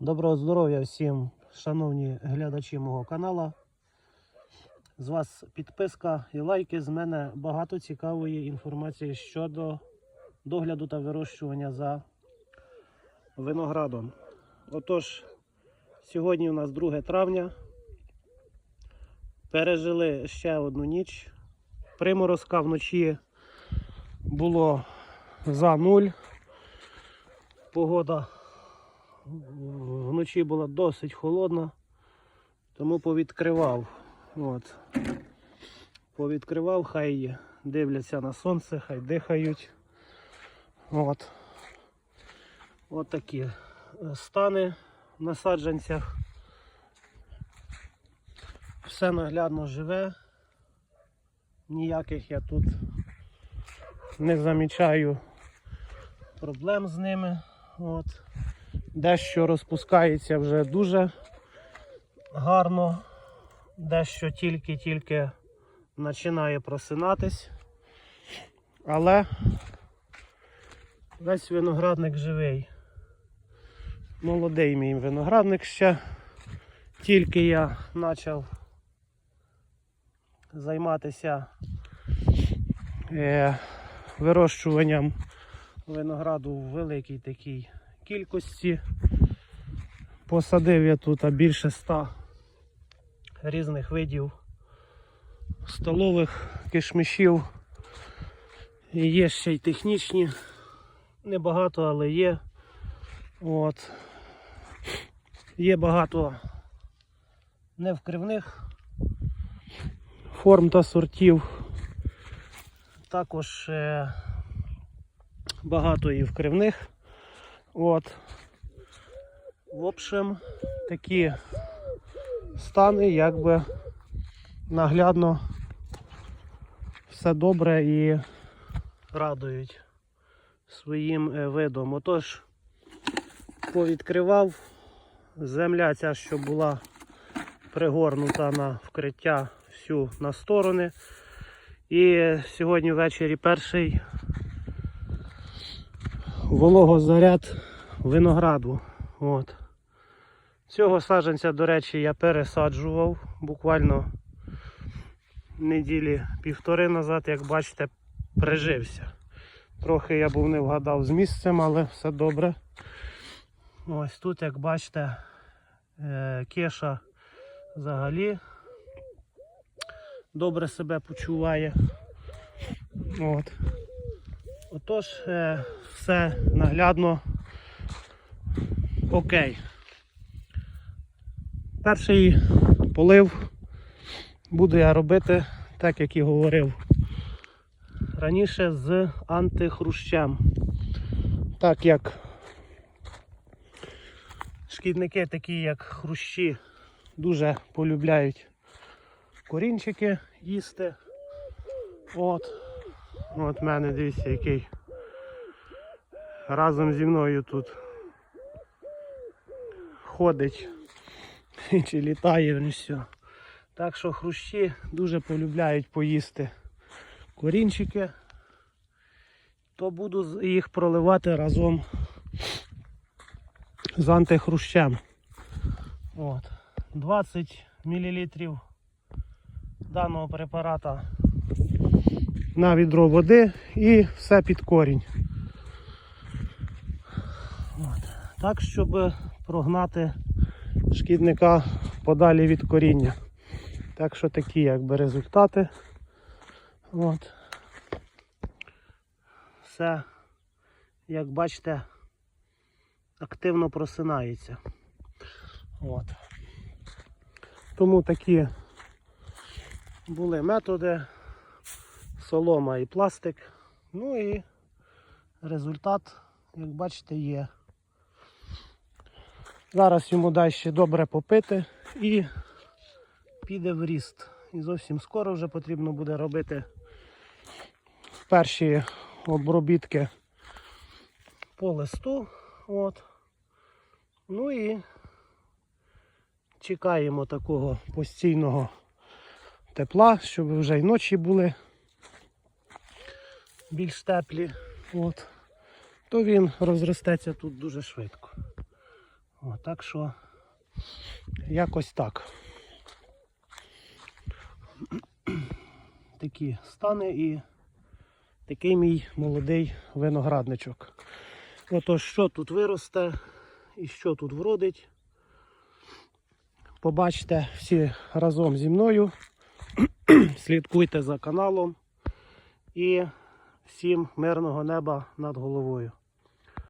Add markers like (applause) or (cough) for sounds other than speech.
Доброго здоров'я всім, шановні глядачі мого каналу. З вас підписка і лайки. З мене багато цікавої інформації щодо догляду та вирощування за виноградом. Отож, сьогодні у нас 2 травня. Пережили ще одну ніч. Приморозка вночі було за нуль. Погода вночі була досить холодна, тому повідкривав. От. Повідкривав, хай дивляться на сонце, хай дихають. От. От такі е, стани на саджанцях. Все наглядно живе. Ніяких я тут не замічаю проблем з ними. От. Дещо розпускається вже дуже гарно, дещо тільки-тільки починає просинатись. Але весь виноградник живий. Молодий мій виноградник ще. Тільки я почав займатися е, вирощуванням винограду в великій такій кількості. Посадив я тут більше ста різних видів столових кишмишів. І є ще й технічні. Небагато, але є. От. Є багато невкривних форм та сортів. Також е, багато і вкривних. От. В общем, такі стани, якби наглядно все добре і радують своїм е, видом. Отож, повідкривав земля ця, що була пригорнута на вкриття всю на сторони. І сьогодні ввечері перший вологозаряд винограду. От. Цього саджанця, до речі, я пересаджував буквально неділі півтори назад, як бачите, прижився. Трохи я був не вгадав з місцем, але все добре. Ось тут, як бачите, е, кеша взагалі добре себе почуває. От. Отож, е, все наглядно окей. Перший полив буду я робити, так як і говорив раніше, з антихрущем. Так як шкідники, такі як хрущі, дуже полюбляють корінчики їсти. От. От в мене дивіться, який разом зі мною тут ходить (laughs) чи літає ну все. Так що хрущі дуже полюбляють поїсти корінчики, то буду їх проливати разом з антихрущем. От. 20 мл даного препарата на відро води і все під корінь. От. Так, щоб прогнати шкідника подалі від коріння. Так що такі якби результати. От. Все, як бачите, активно просинається. От. Тому такі були методи солома і пластик. Ну і результат, як бачите, є. Зараз йому дай ще добре попити і піде в ріст. І зовсім скоро вже потрібно буде робити перші обробітки по листу. От. Ну і чекаємо такого постійного тепла, щоб вже й ночі були більш теплі. От. То він розростеться тут дуже швидко. О, так що якось так. Такі стани і такий мій молодий виноградничок. Отож, що тут виросте і що тут вродить. Побачите всі разом зі мною. (clears throat) Слідкуйте за каналом і всім мирного неба над головою.